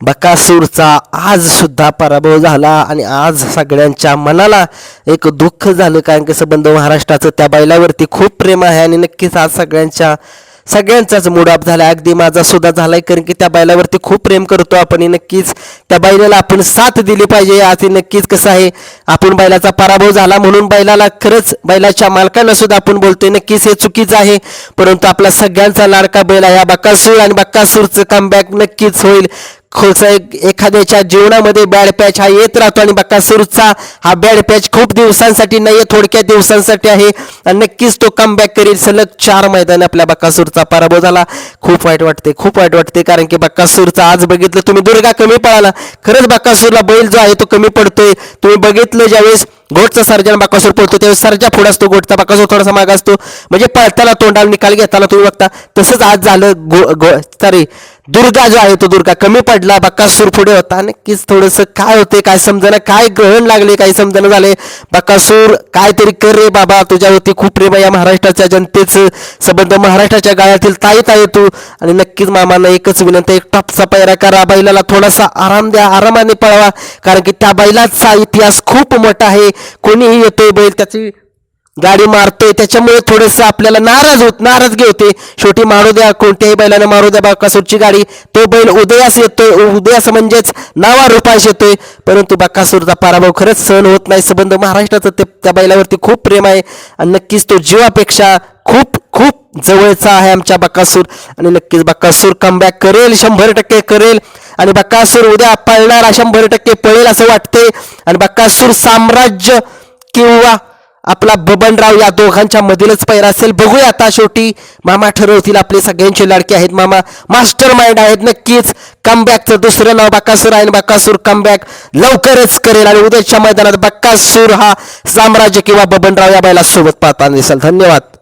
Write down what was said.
बकासूरचा आज सुद्धा पराभव झाला आणि आज सगळ्यांच्या मनाला एक दुःख झालं. कारण की संबंध महाराष्ट्राचं त्या बैलावरती खूप प्रेम आहे आणि नक्कीच आज सगळ्यांच्या सगळ्यांचाच मूड ऑफ झाला अगदी माझा सुद्धा झालाय कारण की त्या बैलावरती खूप प्रेम करतो आपण. नक्कीच त्या बैलाला आपण साथ दिली पाहिजे. आज नक्कीच कसं आहे आपण बैलाचा पराभव झाला म्हणून बैलाला खरंच बैलाच्या मालकांना सुद्धा आपण बोलतोय नक्कीच हे चुकीचं आहे. परंतु आपला सगळ्यांचा लाडका बैल आहे या बकासूर आणि बकासूरचं कमबॅक नक्कीच होईल. एखाद्याच्या जीवनामध्ये बॅड पॅच हा येत राहतो आणि बक्कासूरचा हा बॅड पॅच खूप दिवसांसाठी नाही आहे थोडक्या दिवसांसाठी आहे. आणि नक्कीच तो कमबॅक करेल. सलग चार मैदान आपल्या बक्कासूरचा पराभव झाला. खूप वाईट वाटते खूप वाईट वाटते कारण की बक्कासूरचा आज बघितलं तुम्ही दुर्गा कमी पळाला. खरंच बक्कासूरला बैल जो आहे तो कमी पडतोय. तुम्ही बघितलं ज्यावेळेस गोटचा सर्जन बाकासूर पळतो त्यावेळेस सर्जा पुढे असतो गोटचा बाकासूर थोडासा माग असतो. म्हणजे पळताना तोंडाला निकाल घेताना तुम्ही बघता तसंच आज झालं गो गो सॉरी दुर्गा जो आहे तो दुर्गा कमी पडला बक्कासूर पुढे होता. नक्कीच थोडंसं काय होते काय समजणं काय ग्रहण लागले काय समजणं झाले. बकासूर काहीतरी कर रे बाबा तुझ्यावरती खूप प्रेम या महाराष्ट्राच्या जनतेचं. संबंध महाराष्ट्राच्या गाळ्यातील ताईत आहे तू. आणि नक्कीच मामांना एकच विनंती एक टॉपचा पैरा करा बैलाला थोडासा आराम द्या आरामाने पळवा. कारण की त्या बैलाचा इतिहास खूप मोठा आहे. कोणीही येतोय बैल त्याची गाडी मारतोय त्याच्यामुळे थोडंसं आपल्याला नाराज होत नाराजगी होते. शेवटी मारू द्या कोणत्याही बैलाने मारू द्या बाकासूरची गाडी. तो बैल उदयास येतोय उदयास म्हणजेच नावा रुपास येतोय. परंतु बाकासूरचा पराभव खरंच सहन होत नाही. संबंध महाराष्ट्राचं ते त्या बैलावरती खूप प्रेम आहे. आणि नक्कीच तो जीवापेक्षा खूप खूप जवळचा आहे आमच्या बकासूर. आणि नक्कीच बकासूर कमबॅक करेल शंभर टक्के करेल. आणि बकासूर उद्या पळणारा शंभर टक्के पळेल असं वाटते आणि बकासूर साम्राज्य किंवा आपला बबनराव या दोघांच्या मधीलच पैरा असेल. बघूया आता शेवटी मामा ठरवतील आपले सगळ्यांचे लाडके आहेत मामा. मास्टर माइंड आहेत नक्कीच. कमबॅकचं दुसरं नाव बकासूर आहे बक्कासूर बकासूर कमबॅक लवकरच करेल. आणि उद्याच्या मैदानात बक्कासूर हा साम्राज्य किंवा बबनराव या बैला सोबत पाहताना दिसेल धन्यवाद.